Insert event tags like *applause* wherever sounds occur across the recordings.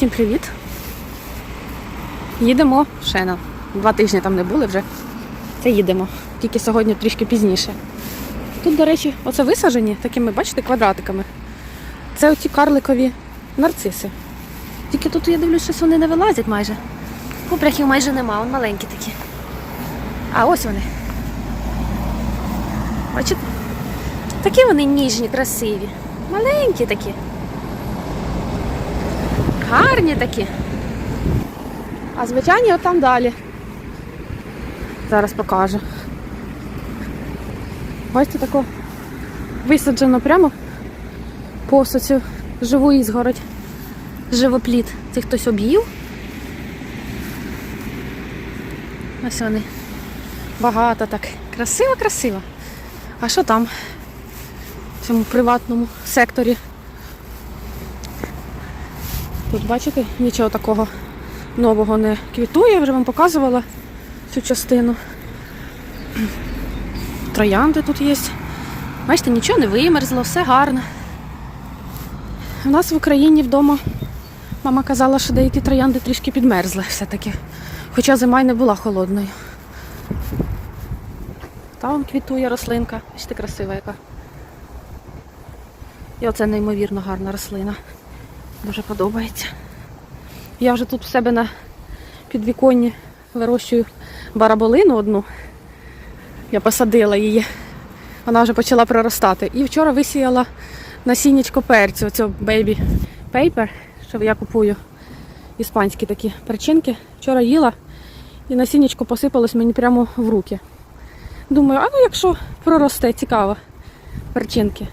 Всім привіт! Їдемо в Шена. Два тижні там не були вже. Це їдемо. Тільки сьогодні трішки пізніше. Тут, до речі, оце висаджені такими, бачите, квадратиками. Це оті карликові нарциси. Тільки тут я дивлюсь, що вони не вилазять майже. Купряхів майже нема, вони маленькі такі. А ось вони. Бачите? Такі вони ніжні, красиві. Маленькі такі. Гарні такі. А звичайні от там далі. Зараз покажу. Бачите, тако висаджено прямо повз цю живу ізгородь. Живопліт. Це хтось об'їв. Ось вони. Багато так. Красиво, красиво. А що там? В цьому приватному секторі? Тут, бачите, нічого такого нового не квітує, я вже вам показувала цю частину. Троянди тут є. Бачите, нічого не вимерзло, все гарно. У нас в Україні вдома мама казала, що деякі троянди трішки підмерзли все-таки. Хоча зима й не була холодною. Там квітує рослинка. Бачите, красива яка. І оце неймовірно гарна рослина. Дуже подобається. Я вже тут в себе на підвіконні вирощую бараболину одну. Я посадила її. Вона вже почала проростати. І вчора висіяла насіннячко перцю, оцього baby paper, що я купую. Іспанські такі перчинки. Вчора їла і насіннячко посипалось мені прямо в руки. Думаю, а ну якщо проросте, цікаво, перчинки.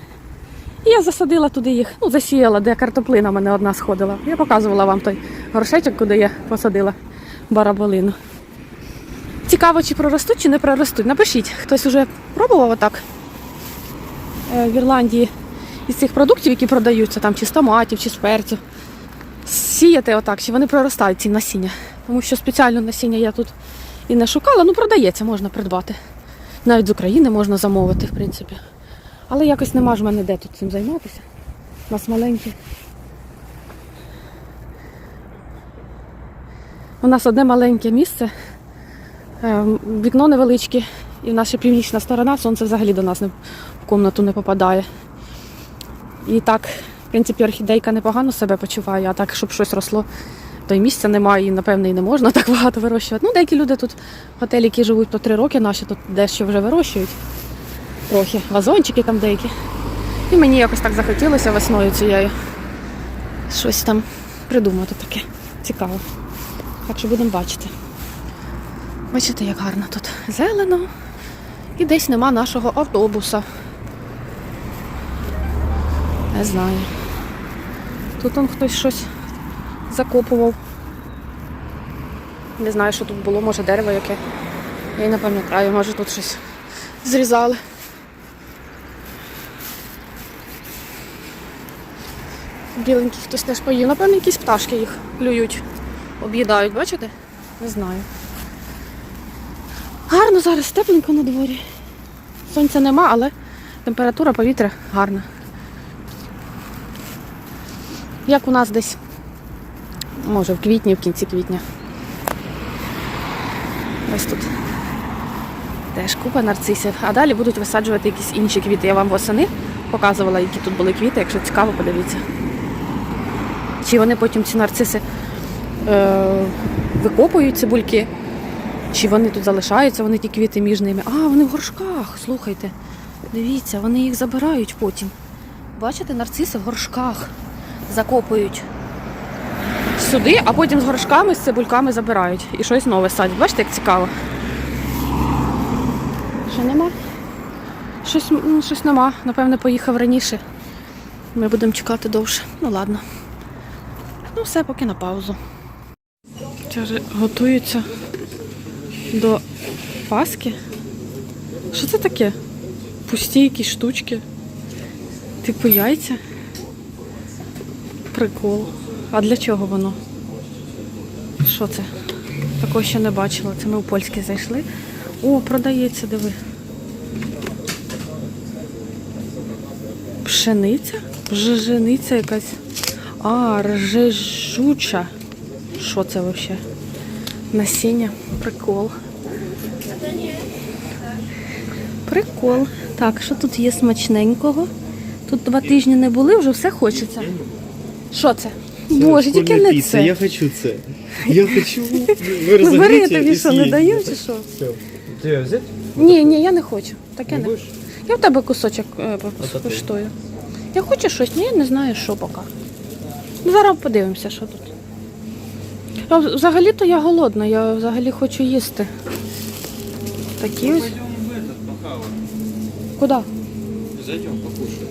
І я засадила туди їх, ну, засіяла, де картоплина в мене одна сходила. Я показувала вам той горшечок, куди я посадила бараболину. Цікаво, чи проростуть, чи не проростуть. Напишіть, хтось уже пробував отак е, в Ірландії із цих продуктів, які продаються, там, чи з томатів, чи з перцю. Сіяти отак, чи вони проростають ці насіння. Тому що спеціально насіння я тут і не шукала, ну продається, можна придбати. Навіть з України можна замовити, в принципі. Але якось нема ж в мене де тут цим займатися. У нас маленькі. У нас одне маленьке місце, е, вікно невеличке, і наша північна сторона, сонце взагалі до нас в кімнату не попадає. І так, в принципі, орхідейка непогано себе почуває, а так, щоб щось росло, то й місця немає, і, напевне, і не можна *laughs* так багато вирощувати. Ну, деякі люди тут готелі, які живуть по три роки, наші тут дещо вже вирощують трохи вазончики там деякі. І мені якось так захотілося весною цією щось там придумати таке. Цікаво. Так що будемо бачити. Бачите, як гарно тут зелено. І десь нема нашого автобуса. Не знаю. Тут он хтось щось закопував. Не знаю, що тут було, може дерево яке. Я й не пам'ятаю, може тут щось зрізали. Біленьких хтось теж поїв. Напевно, якісь пташки їх клюють, об'їдають, бачите? Не знаю. Гарно зараз, тепленько на дворі. Сонця нема, але температура повітря гарна. Як у нас десь, може, в квітні, в кінці квітня. Ось тут. Теж купа нарцисів. А далі будуть висаджувати якісь інші квіти. Я вам восени показувала, які тут були квіти. Якщо цікаво, подивіться. Чи вони потім ці нарциси е, викопують цибульки, чи вони тут залишаються, вони ті квіти між ними. А, вони в горшках, слухайте. Дивіться, вони їх забирають потім. Бачите, нарциси в горшках закопують сюди, а потім з горшками, з цибульками забирають. І щось нове садять. Бачите, як цікаво. Що нема? Щось, ну, щось нема. Напевне, поїхав раніше. Ми будемо чекати довше. Ну ладно. Ну, все, поки на паузу. Готуються до Паски. Що це таке? Пусті якісь штучки. Типу яйця. Прикол. А для чого воно? Що це? Такого ще не бачила. Це ми у польське зайшли. О, продається, диви. Пшениця? Жижениця якась. А, ржежуча. Що це взагалі? Насіння. Прикол. Прикол. Так, що тут є смачненького? Тут два тижні не були, вже все хочеться. Що це? Боже, тільки не це. Я хочу це. Я хочу. Ви Ну, бери тобі що, не даю чи що? Ти взяти? Ні, ні, я не хочу. Таке Не не. Я в тебе кусочок е, по- скуштую. Я хочу щось, ні, я не знаю, що поки. Ну, зараз подивимося, що тут. А Взагалі-то я голодна, я взагалі хочу їсти. Такі ось. Куди? Зайдем покушать.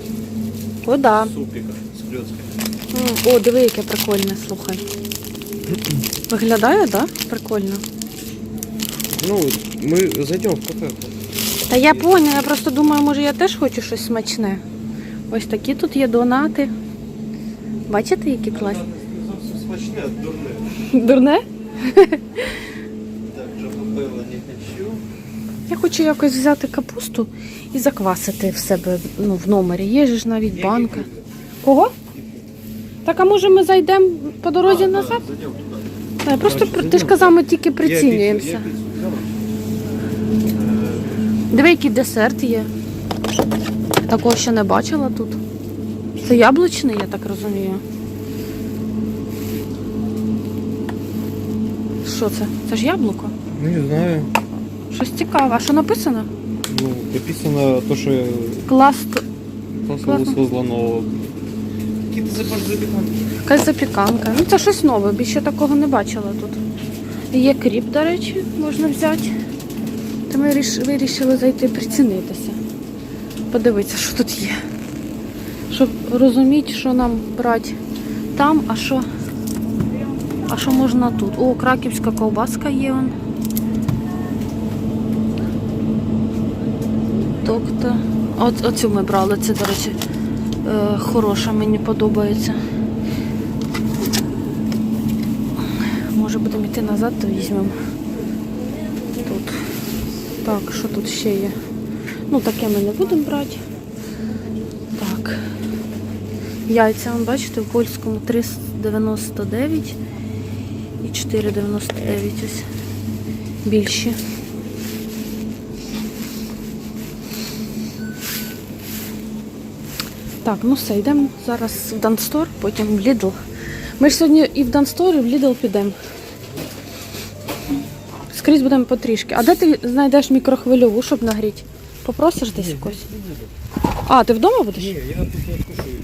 Куди? Супика с клетками. О, диви, яке прикольне, слухай. Виглядає, так? Да? Прикольно. Ну, мы зайдем в кафе. Та я поняла, я просто думаю, може я теж хочу щось смачне. Ось такі тут є донати. Бачите, які класні? Смачне, дурне. Дурне? Так, вже попила не хочу. Я хочу якось взяти капусту і заквасити в себе ну, в номері. Є ж навіть банка. Кого? Так, а може ми зайдемо по дорозі назад? Та, просто при- ти ж казав, ми тільки Я прицінюємося. взяла. Диви, який десерт є. Такого ще не бачила тут. Це яблучний, я так розумію. Що це? Це ж яблуко. Ну, не знаю. Щось цікаве. А що написано? Ну, написано то, что Клас. классного Классно. созваного. Какие-то запеканки. Якась запіканка. Ну це щось нове, більше такого не бачила тут. Є кріп, до речі, можна взяти. Та ми вирішили зайти прицінитися. Подивитися, що тут є. Щоб розуміти, що нам брати там, а що. А що можна тут? О, краківська ковбаска є. Он. Тобто. От, оцю ми брали, це, до речі, е, хороша, мені подобається. Може будемо йти назад, то візьмемо. Тут. Так, що тут ще є? Ну, таке ми не будемо брати. Яйця, вон, бачите, в польському 3,99 і 4,99 ось. Більші. Так, ну все, йдемо зараз в Данстор, потім в Lidl. Ми ж сьогодні і в Данстор, і в Lidl підемо. Скрізь будемо потрішки. А де ти знайдеш мікрохвильову, щоб нагріти? Попросиш десь якось? А, ти вдома будеш? Не, я тут. А.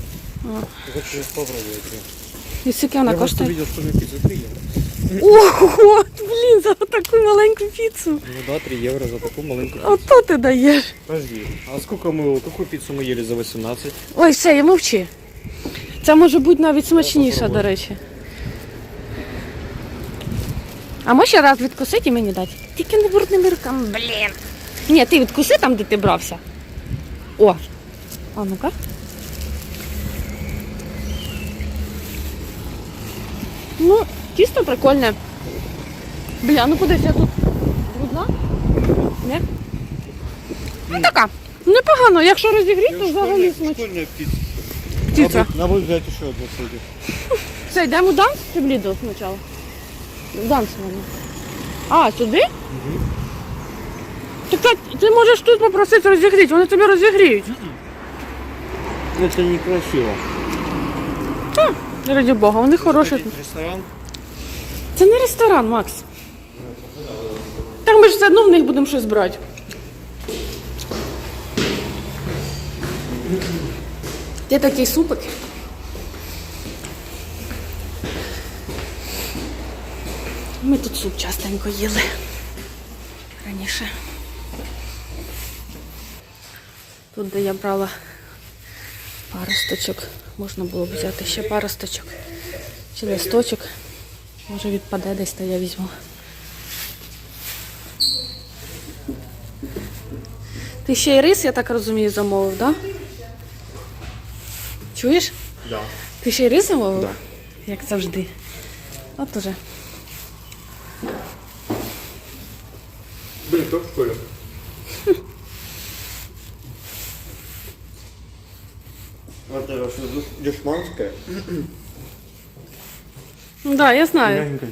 Хочу. І скільки вона я просто коштує? видел, что на пиццу 3 евро. Ого, блін, за таку маленьку піцу. Ну да, 3 евро за такую маленькую. Ото ти даєш. Подожди, а сколько мы, какую пиццу мы ели за 18? Ой, все, я мовчи. Це може бути навіть смачніша, до речі. А може раз відкусити і мені дати? Тільки не брудними руками, блін. Ні, ти відкуси там, де ти брався. О. А ну-ка. Ну, тісто прикольне. Бля, ну кудись я тут брудна? Ні? Ну така. Непогано, якщо розігріти, то взагалі смачно. Піца. На мой взять еще одну сойдет. Все, йдемо данс чи в Лідл спочатку? В данс, мабуть. А, сюди? Так, так, ти можеш тут попросити розігріти, вони тобі розігріють. Это некрасиво. Раді Бога, вони хороші. Ресторан. Це не ресторан, Макс. Так ми ж все одно в них будемо щось брати. Ти такий супик. Ми тут суп частенько їли раніше. Тут, де я брала паросточок, можна було б взяти ще паросточок чи листочок. Може відпаде десь, то я візьму. Ти ще й рис, я так розумію, замовив, так? Да? Чуєш? Да. Ти ще й рис замовив? Да. Як завжди. От уже. Блин, как в школе? Вот дешманское? Ну да, я знаю. Мягенько.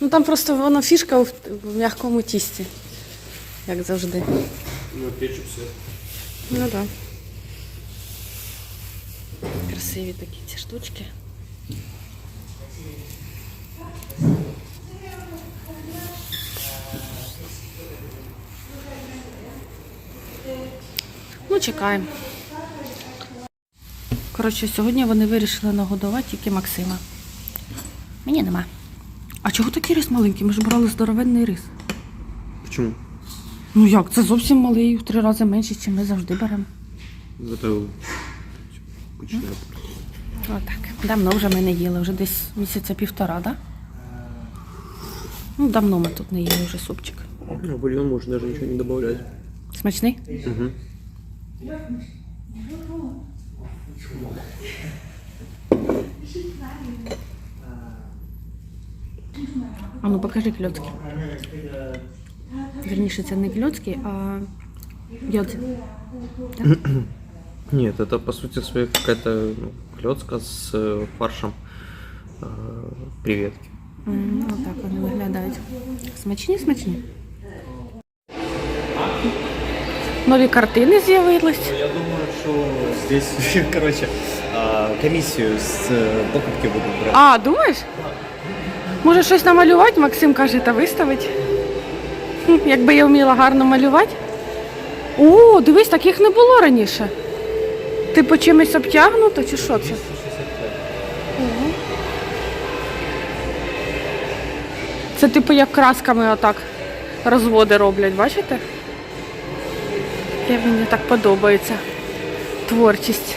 Ну там просто воно фішка в, в м'якому тісті, як завжди. Ну, кетчуп все. Ну так. Да. Красиві такі ці штучки. Ну, чекаємо. Коротше, сьогодні вони вирішили нагодувати тільки Максима. Мені нема. А чого такий рис маленький? Ми ж брали здоровенний рис. Почему? Ну як, це зовсім малий, в три рази менше, ніж ми завжди беремо. Это обычная Отак. Давно вже ми не їли, вже десь місяця півтора, да? Ну, давно ми тут не їли вже супчик. Ну, бульон можно даже ничего не добавлять. Смачний? Угу. А ну покажи кльоцки. Вірніше, це не кльоцки, а йодзи. Нет, это по сути своей какая-то ну, клетка с э, фаршем э, креветки. М, Отак вони виглядають. Смачні, смачні. Нові картини з'явились. Здесь, *laughs* короче, комиссию с э, покупки будут брать. А, думаєш? Може щось намалювати, Максим каже, та виставить. *laughs* Якби я вміла гарно малювати. О, дивись, таких не було раніше. Типу чимось обтягнуто чи що це? Це типу як красками отак розводи роблять, бачите? Я мені так подобається Творчість.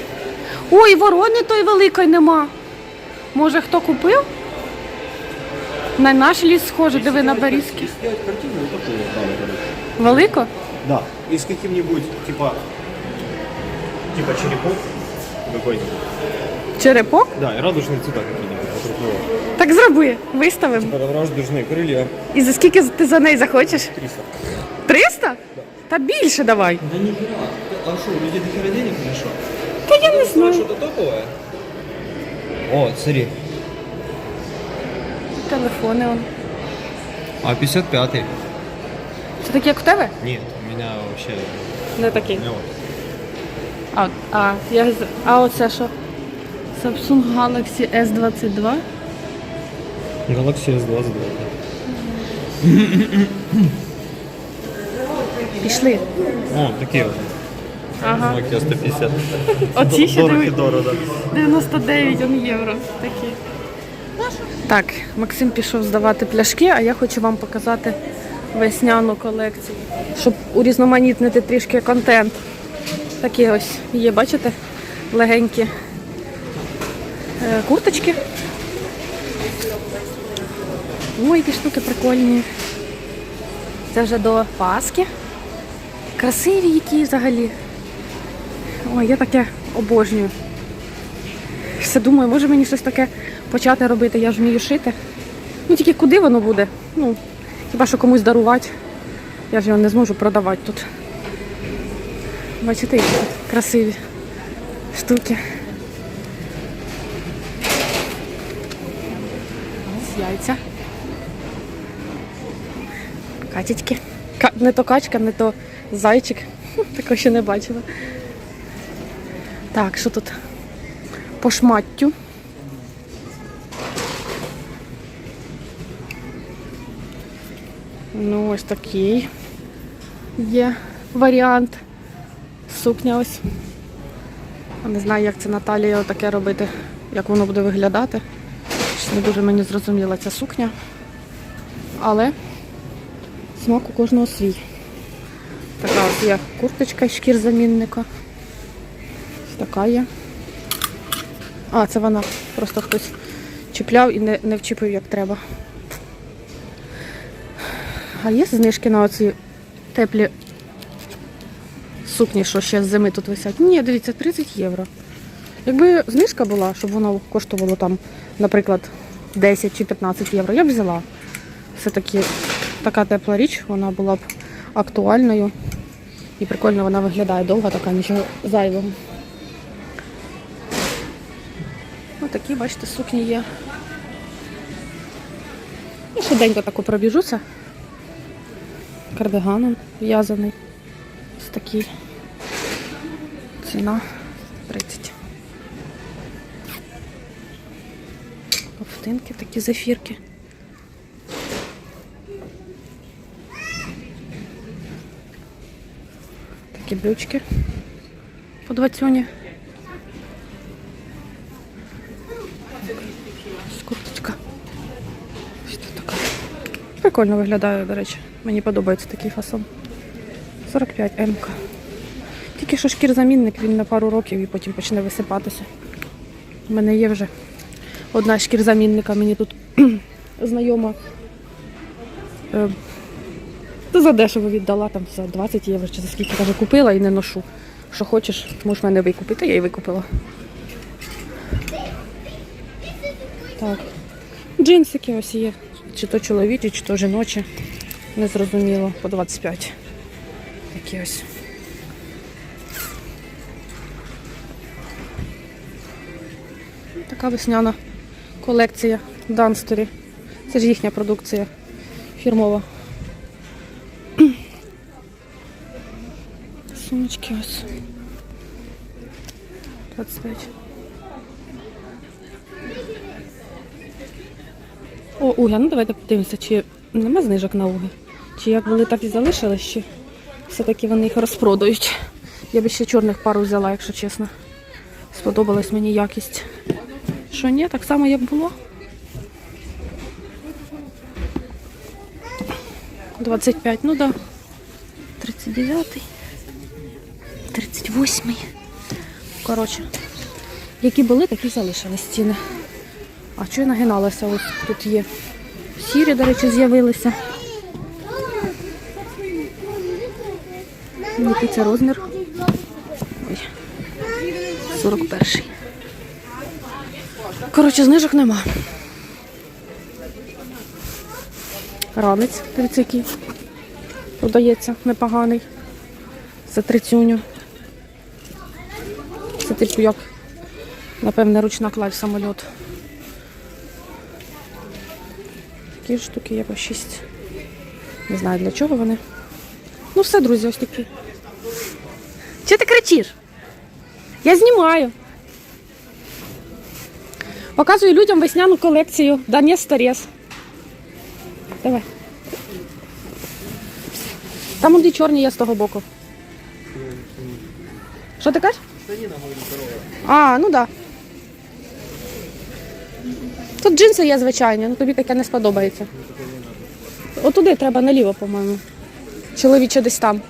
Ой, ворони той великої нема. Може хто купив? На наш ліс схоже, диви на Борізьки. Сделать картину вот такую вот, да, вот эту. Велико? Да. И с каким-нибудь, типа, типа черепок какой-нибудь. Черепок? Да, и радужные цвета какие-нибудь вокруг него. Так зроби, виставимо. Типа радужные крылья. І за скільки ти за неї захочеш? 300. 300? Та більше давай. Да не А что, у людей до хера денег или что? Та я не знаю. Что-то топовое? О, смотри. Телефони он. А 55-й? Це такі, як в тебе? Нет, у меня вообще... Не такі. Ну, вот. А, а, я, з- а оце що? Samsung Galaxy S22. Galaxy S22. *clears throat* Пішли. О, вот. Ага. Nokia 150. Оці ще Дорого, диви. дорого, 99 он євро. Такі. Так, Максим пішов здавати пляшки, а я хочу вам показати весняну колекцію, щоб урізноманітнити трішки контент. Такі ось є, бачите, легенькі е, курточки. Ой, які штуки прикольні. Це вже до Пасхи. Красиві які взагалі. Ой, я таке обожнюю. Все думаю, може мені щось таке почати робити, я ж вмію шити. Ну тільки куди воно буде? Ну, хіба що комусь дарувати. Я ж його не зможу продавати тут. Бачите, які тут красиві штуки. Ось яйця. Катічки. Не то качка, не то зайчик. Такого ще не бачила. Так, що тут? По шматтю. Ну, ось такий є варіант. Сукня ось. Не знаю, як це Наталія таке робити, як воно буде виглядати. Не дуже мені зрозуміла ця сукня. Але смак у кожного свій. Ось є курточка шкір замінника. Така є. А, це вона. Просто хтось чіпляв і не, не вчепив як треба. А є знижки на оці теплі сукні, що ще з зими тут висять? Ні, дивіться, 30 євро. Якби знижка була, щоб воно коштувало там, наприклад, 10 чи 15 євро, я б взяла. Все-таки така тепла річ, вона була б актуальною. І прикольно вона виглядає довго, така нічого зайвого. Ось такі, бачите, сукні є. Швиденько тако пробіжуся. Кардиганом в'язаний. Ось такий. Ціна 30. Ковтинки, такі зефірки. Такі брючки по двадцюні. Курточка. Ось така. Прикольно виглядає, до речі. Мені подобається такий фасон. 45 МК. Тільки що шкірзамінник, він на пару років і потім почне висипатися. У мене є вже одна шкірзамінника, мені тут *clears throat* знайома. Та за дешево віддала, там за 20 євро чи за скільки каже, купила і не ношу. Що хочеш, можеш мене викупити, я її викупила. Так. Джинсики ось є. Чи то чоловічі, чи то жіночі. Незрозуміло, по 25. Такі ось. Така весняна колекція Данстері. Це ж їхня продукція фірмова. Сумочки ось. 25. О, Уля, ну давайте подивимося, чи нема знижок на уги. Чи як були, так і залишились, чи все-таки вони їх розпродають. Я би ще чорних пару взяла, якщо чесно. Сподобалась мені якість. Що ні, так само як було. 25, ну да. 39. 38. Коротше, які були, такі залишились ціни. А що я нагиналася? Ось тут є. Сірі, до речі, з'явилися. Який це розмір? Ой. 41-й. Коротше, знижок нема. Ранець, дивіться, який продається непоганий. За трицюню. Типу як, напевне, ручна кладь самоліт. Такі штуки є по 6. Не знаю для чого вони. Ну все, друзі, ось такі. Чи ти кричиш? Я знімаю. Показую людям весняну колекцію Даня Старес. Давай. Там он чорні є з того боку. Що ти кажеш? А, ну так. Да. Тут джинси є звичайні, ну тобі таке не сподобається. Отуди треба наліво, по-моєму. Чоловіче десь там.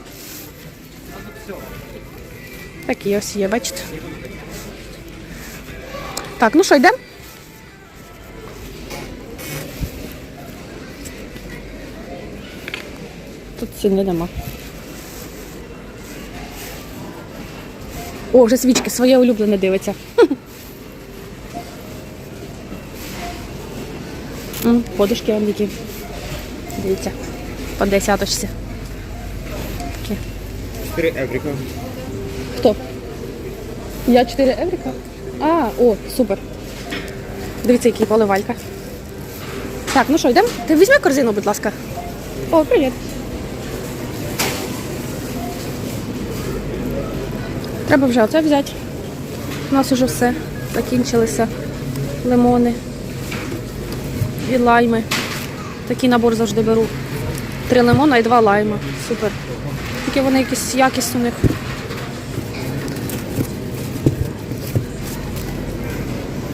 Такі ось є, бачите. Так, ну що, йдемо? Тут ціни нема. О, вже свічки своє улюблене дивиться. *laughs* Подушки які. Дивіться. По десяточці. Такі. 4 еврика. Хто? Я 4 еврика? А, о, супер. Дивіться, який поливалька. Так, ну що, йдемо? Ти візьми корзину, будь ласка. О, привіт. Треба вже оце взяти. У нас уже все. Закінчилися лимони і лайми. Такий набор завжди беру. Три лимона і два лайма. Супер. Тільки вони якісь якість у них.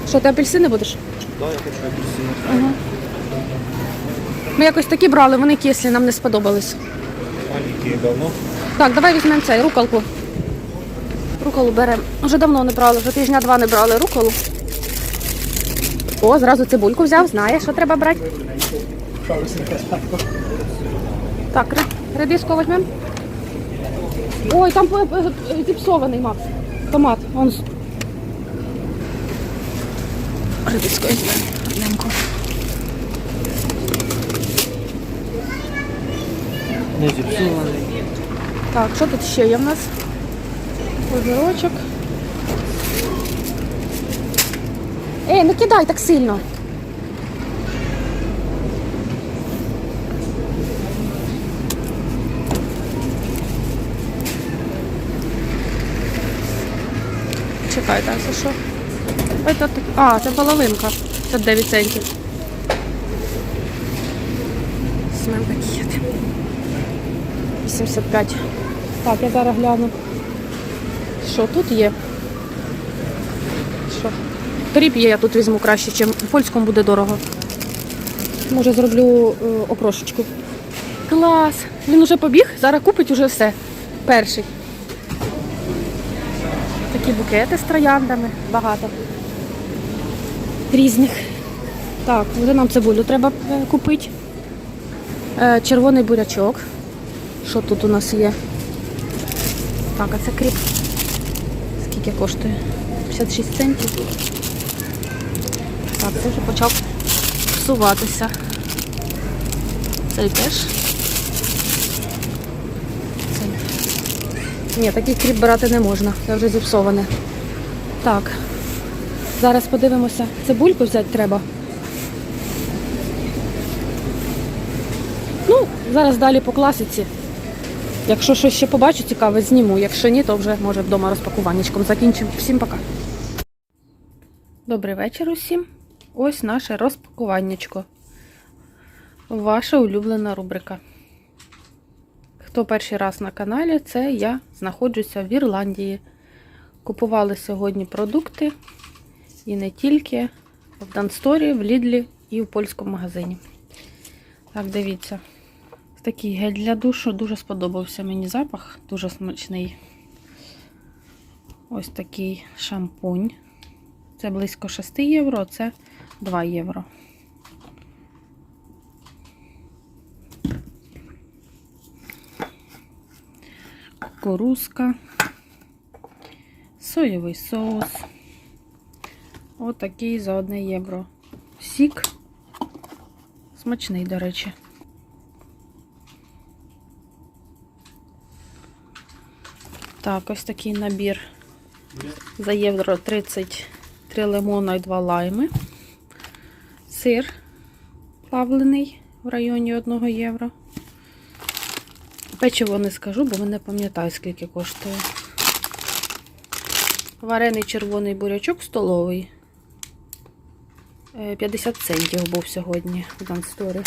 Що, ти апельсини будеш? Да, я хочу апельсин. Ми якось такі брали, вони кислі, нам не сподобались. Маленькие говно. Так, давай візьмемо цей, руколку. Руколу беремо. Вже давно не брали, вже тижня два не брали руколу. О, зразу цибульку взяв, знаєш, що треба брати. Так, редиску візьмемо. Ой, там зіпсований Макс. Томат. Он... Редиску візьмемо. Не зіпсований. Так, що тут ще є в нас? Огірочок. Ей, не кидай так сильно. Чекай, так, це що? Ой, тут... А, це половинка. Це 9 центів. Візьмемо пакет. 85. Так, я зараз гляну. Що тут є? Що? Кріп є, я тут візьму краще, чим в польському буде дорого. Може зроблю е, окрошечку. Клас! Він уже побіг, зараз купить уже все. Перший. Такі букети з трояндами, багато. Різних. Так, вже нам цибулю треба е, купити. Е, червоний бурячок. Що тут у нас є? Так, а це кріп. Скільки коштує? 56 центів. Так, це вже почав псуватися. Цей теж. Цей. Ні, такий кріп брати не можна, це вже зіпсоване. Так. Зараз подивимося. Цибульку взяти треба. Ну, зараз далі по класиці. Якщо щось ще побачу цікаве, зніму. Якщо ні, то вже може вдома розпакуваннячком закінчимо. Всім пока. Добрий вечір усім. Ось наше розпакуваннячко. Ваша улюблена рубрика. Хто перший раз на каналі, це я знаходжуся в Ірландії. Купували сьогодні продукти і не тільки в Дансторі, в Лідлі і в польському магазині. Так, дивіться. Такий гель для душу. Дуже сподобався мені запах, дуже смачний. Ось такий шампунь. Це близько 6 євро, це 2 євро. Кукурузка, соєвий соус. Отакий за 1 євро. Сік. Смачний, до речі. Так, ось такий набір за євро 30 3 лимона і 2 лайми. Сир плавлений в районі 1 євро. Печиво не скажу, бо не пам'ятаю, скільки коштує. Варений червоний бурячок столовий. Е, 50 центів був сьогодні в Дансторі.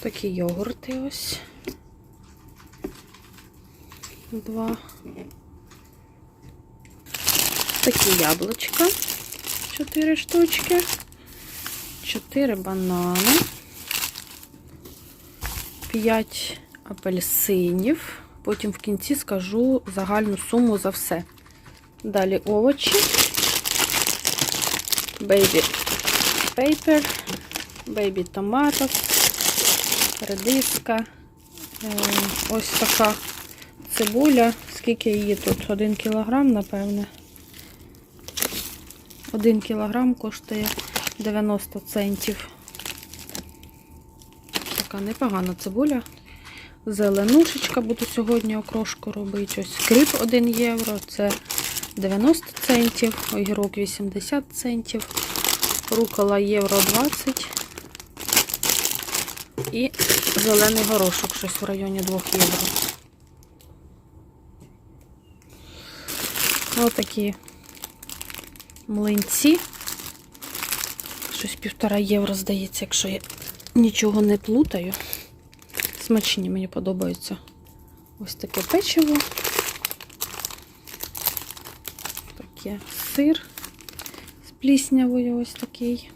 Такі йогурти ось. Два. Такі яблучка. Чотири штучки. Чотири банани. П'ять апельсинів. Потім в кінці скажу загальну суму за все. Далі овочі. Бейбі пейпер, бейбі томаток, редиска. Е, Ось така цибуля. Скільки її тут? Один кілограм, напевне. Один кілограм коштує 90 центів. Така непогана цибуля. Зеленушечка буду сьогодні окрошку робити. Ось кріп 1 євро, це 90 центів, огірок 80 центів, рукола євро 20 і зелений горошок щось в районі 2 євро. Ось такі млинці. Щось півтора євро, здається, якщо я нічого не плутаю. Смачні мені подобаються. Ось таке печиво. Таке сир з пліснявою ось такий.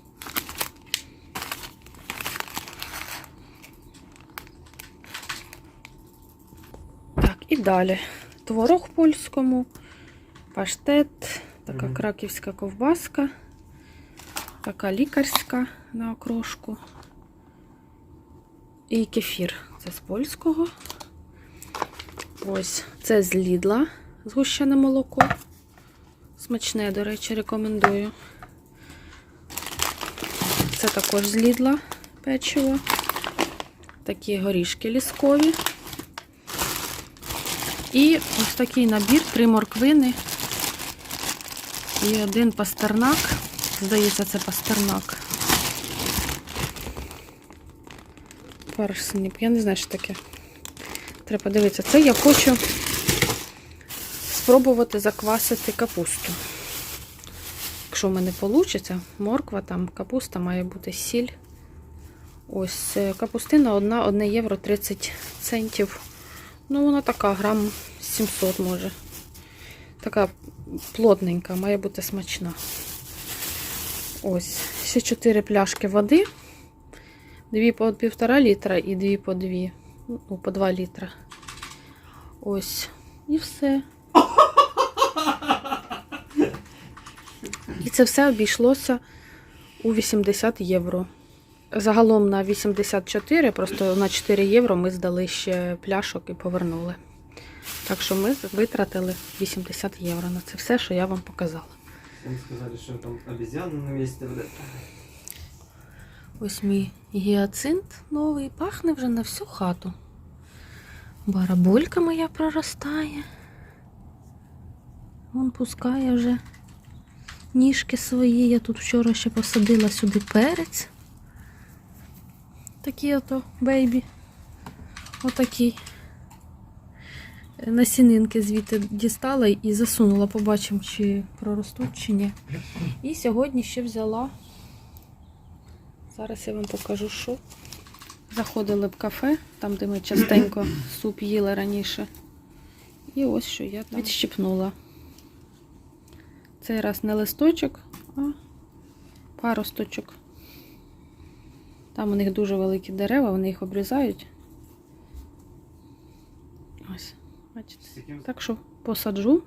Так, і далі. Творог польському, паштет, така Мгм. краківська ковбаска, така лікарська на окрошку. І кефір. Це з польського. Ось це з Лідла згущене молоко. Смачне, до речі, рекомендую. Це також з Лідла печиво. Такі горішки ліскові. І ось такий набір, три морквини і один пастернак. Здається, це пастернак. Паршніп. Я не знаю, що таке. Треба подивитися. Це я хочу спробувати заквасити капусту. якщо в мене вийде, морква, там капуста має бути сіль. Ось е, капустина одна, 1 євро 30 центів. Ну, вона така, грам 700 може. Така плотненька, має бути смачна. Ось, ще 4 пляшки води. Дві по півтора літра і дві по дві. Ну, по 2 літра. Ось. І все. І це все обійшлося у 80 євро. Загалом на 84, просто на 4 євро ми здали ще пляшок і повернули. Так що ми витратили 80 євро на це все, що я вам показала. Они сказали, что там обезьяны на месте. Ось мій гіацинт новий, пахне вже на всю хату. Барабулька моя проростає. Вон пускає вже ніжки свої. Я тут вчора ще посадила сюди перець. Такі ото бейбі. Отакий. Насінинки звідти дістала і засунула, побачимо, чи проростуть, чи ні. І сьогодні ще взяла Зараз я вам покажу, що. Заходили в кафе, там, де ми частенько *clears throat* суп їли раніше. І ось що я там відщипнула. Цей раз не листочок, а паросточок. Там у них дуже великі дерева, вони їх обрізають. Ось, бачите. Так що посаджу